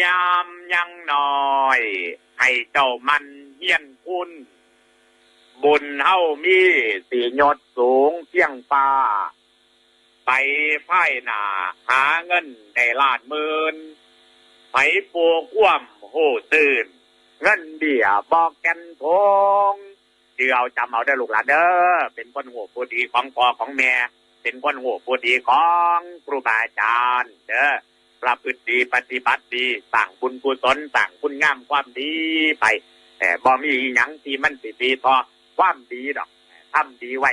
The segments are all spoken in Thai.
ยามยังน้อย ให้เจ้ามันเฮียนคุณบุญเฮามีสียศสูงเพียงฟ้า ไปพ่ายหนาหาเงินได้ลานหมื่นไปปูก้วมโหตื่น เงินเบี้ยบอกแกันทงเดี๋ยวจำเอาได้ลูกหลานเด้อเป็นคนหัวผู้ดีของพ่อของแม่ เป็นคนหัวผู้ดีของครูบาอาจารย์เด้อ ประพฤติดีปฏิบัติดีสั่งบุญกุศลสั่งคุณงามความดีไป แต่บ่มีหยังที่มันสิดีต่อความดีดอกทำดีไว้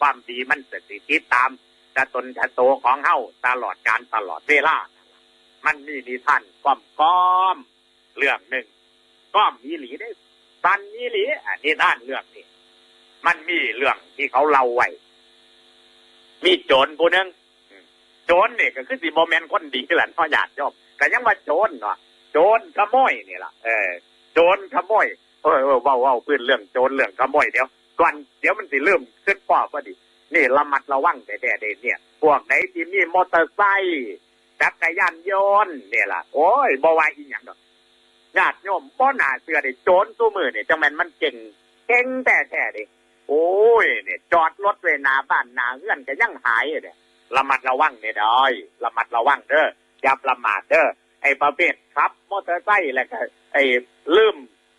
ความดีมันจะสิติดตามจะตนจะโตของเฮาตลอดการตลอดเวลา มันมีนิทานก้อมก้อม เรื่องหนึ่งก้อมมีหลีได้สันมีหลีอันนี้ด้านเรื่องนี้มันมีเรื่องที่เขาเล่าไว้ มีโจรผู้หนึง โจรเนี่ยก็คือสิโมเมนคนดีแหละพ่อญาติโยมก็ยังว่าโจรเนาะโจรขโมยนี่ล่ะเออโจรขโมยเออเว้าเว้าพื้นเรื่องโจรเรื่องขโมยเดี๋ยวก่อนเดี๋ยวมันสิเริ่มขึ้นปอบพอดีนี่ระมัดระวังแต่แต่เดเนี่ย พวกไหนที่มีมอเตอร์ไซค์จักรยานยนต์เนี่ยล่ะ โอ้ยบว่าอีหยังดอกญาติโยมบ่น่าเชื่อเด้โจรตู้มือเนี่ยจังแมนมันเก่งเก่งแต่แต่เด้โอ้ยเนี่ยจอดรถไว้หน้าบ้านหน้าเรือนก็ยังหายเนี่ย ระมัดระวังเนี่ยดอยระมัดระวังเด้ออย่าประมาทเด้อไอ้ประเภทขับมอเตอร์ไซค์แล้วก็ไอ้ลืม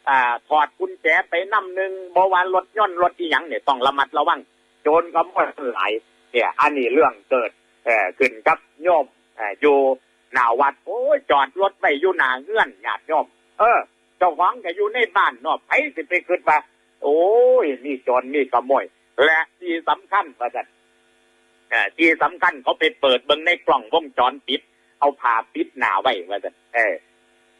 อ่าถอดกุญแจไปนำหนึ่งบวานรถยนรถอีหยังเนี่ยต้องระมัดระวังโจรก็ม่หลายเนี่ยอันนี้เรื่องเกิดเอ่อขึ้นกับโยมเอ่ออยู่หน้าวัดโอ้ยจอดรถไว้อยู่หน้าเงื่อนญาติโยมเออเจ้าของก็อยู่ในบ้านเนอกไผสิไปคิดว่าโอ้ยมีโจรมีขโมยและที่สำคัญประจัน ออที่สำคัญเขาไปเปิดเบิ่งในกล่องวงจรปิด เอาผ้าปิดหน้าไว้ว่าจันเออ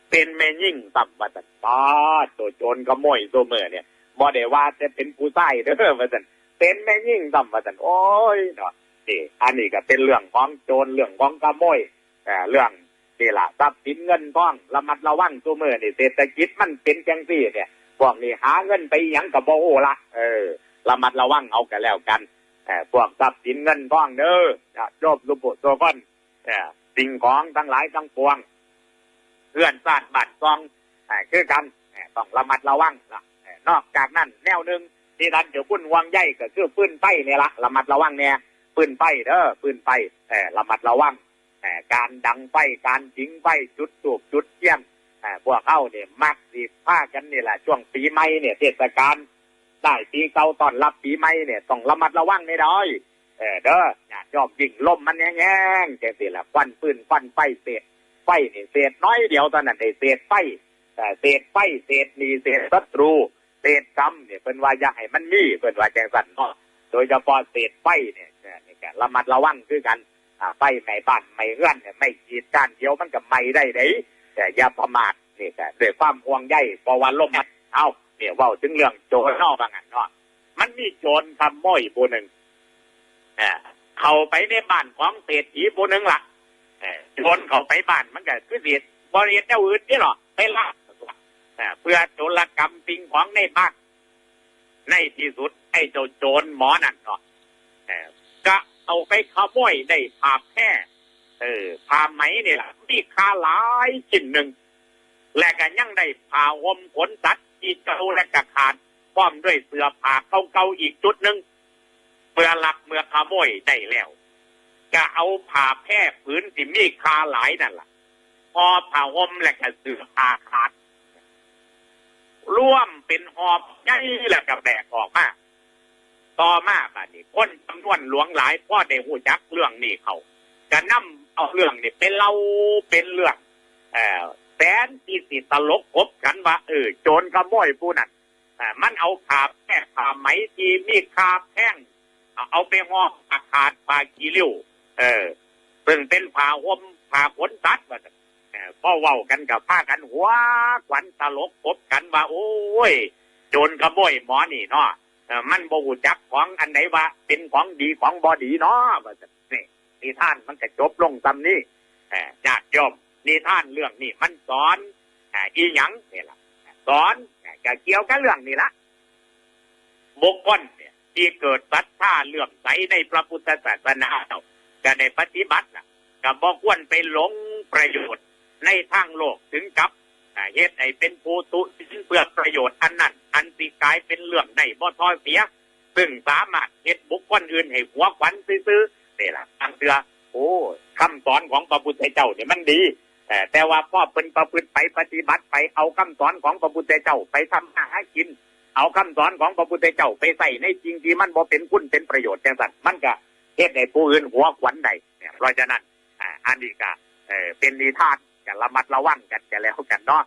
เป็นแม่ยิ่งสัมบัติป้าดตัวโจรขโมยตัวเมื่อเนี่ยบ่ได้ว่าจะเป็นผู้ใต้เด้อว่าจันเป็นแม่ยิ่งสัมบัติโอ้ยเนาะนี่อันนี้ก็เป็นเรื่องของโจรเรื่องของขโมยเอ่อเรื่องนี่ล่ะทรัพย์สินเงินทองระมัดระวังตัวเมื่อนี่เศรษฐกิจมันเป็นจังซี่เนี่ยพวกนี้หาเงินไปยังกับบ่โอละเออระมัดระวังเอากันแล้วกัน เออพวกทรัพย์สินเงินทองเด้อจะจบลุบุตัวก้อนเออสิ่งของทั้งหลายทั้งปวงเพื่อนสาดบัตรซองเอ่คือกันเอ่ต้องระมัดระวังนะเอ่นอกจากนั้นแนวหนึ่งที่ท่านจะพุ่นวางใยก็คือปืนไฟเนี่ยละระมัดระวังเนี่ยปืนไฟเด้อปืนไฟแต่ระมัดระวังแต่การดังไฟการจิงไฟจุดสูบจุดเยี่ยมแต่พวกเข้าเนี่ยมักสีผ้ากันนี่แหละช่วงปีใหม่เนี่ยเทศกาล ได้ปีเก่าตอนรับปีใหม่เนี่ยต้องระมัดระวังในดอยเออเด้ออย่ายอมยิงลมมันแง่งๆจังสิละควันปืนควันไฟเศษไฟนี่เศษน้อยเดียวตอนนั้นได้เศษไฟแต่เศษไฟเศษนีเศษศัตรูเศษกรรมเนี่ยเป็นว่าอย่าให้มันมีเป็นว่าแจงสันเนาะโดยเฉพาะเศษไฟเนี่ยนี่กระมัดระวังคือกันไฟไหม้บ้านไหม้เรือนไม่ขีดกานเดียวมันก็ไหม้ได้เด้แต่อย่าประมาทนี่กด้วยความห่วงใยเพราะว่าลมมันเอา เนี่ยเว่าถึงเรื่องโจรเนอกบางอันเนาะมันมีโจรขโมยผู้หนึ่งอ่าเข้าไปในบ้านของเศรษฐีผู้หนึ่งล่ะเอ่อชนเขาไปบ้านมันก็คือเสียบริเวณเจ้าอื่นนี่หรอไปล่าเอ่อเพื่อโจรกรรมสิ่งของในบ้านในที่สุดไอ้เจ้าโจรหมอนั่นเอ่อก็เอาไปขโมยได้ผ้าแพร่เออผ้าไหมนี่แหละมีค่าหลายชิ้นหนึ่งและก็ยังได้ผ้าห่มขนสัตว์ เก่าและกระขาดพร้อมด้วยเสื้อผ้าเก่าๆอีกจุดหนึ่งเมื่อลักเมื่อขโมยได้แล้วก็เอาผ้าแพร่ผืนที่มีคาหลายนั่นล่ะ พอผ้าห่มและก็เสื้อผ้าขาดร่วมเป็นหอบใหญ่แล้วก็แบกออกมาต่อมาบัดนี้คนจำนวนหลวงหลายพ่อได้หูจักเรื่องนี้เขาก็นำเอาเรื่องนี้เป็นเล่าเป็นเรื่องเออ แสนที่สิตลกคบกันว่าเออโจรขโมยผู้นั้นเอ่มันเอาผ้าแพร่ผ้าไหมที่มีคาแพ่งเอาเอาไปห่ออาคาดผ้ากีริ้วเออซึ่งเป็นผ้าห่มผ้าขนสัตว์ว่าซั่นเออพ่อเว้ากันกับผ้ากันหัวขวัญตลกคบกันว่า โอ้ย โจรขโมยหมอนี่เนาะมันบ่หูจักของอันไหนว่า เป็นของดีของบ่ดีเนาะว่าซั่นนี่นิทานมันก็จบลงตำนี้ออญาติโยม นิทานเรื่องนี้มันสอนอีหยังนี่ล่ะสอนเอ่อก็เกี่ยวกับเรื่องนี้ละบุคคลเนี่ยที่เกิดศรัทธาเลื่อมใสในพระพุทธศาสนาเนาะก็ได้ปฏิบัติล่ะก็บอกควรไปหลงประโยชน์ในทางโลกถึงกับเฮ็ดให้เป็นผู้ตุสินเพื่อประโยชน์อันนั้นอันสิกายเป็นเรื่องในบ่ทอยเสีย ซึ่งสามารถเฮ็ดบุคคลอื่นให้หัวขวัญซื้อๆนี่ล่ะตั้งเตือโอ้คำสอนของพระพุทธเจ้าเนี่ยมันดี แต่แต่ว่าพ่อเป็นประพฤติไปปฏิบัติไปเอาคำสอนของพระพุทธเจ้าไปทำมาหากิน เอาคำสอนของพระพุทธเจ้าไปใส่ในจริงที่มันบ่เป็นคุณเป็นประโยชน์จังสันมันก็เฮ็ดให้ผู้อื่นหัวขวัญได้เนี่ยเพราะฉะนั้นอันนี้ก็เป็นนิทานจะระมัดระวังกันจะแล้วกันเนาะ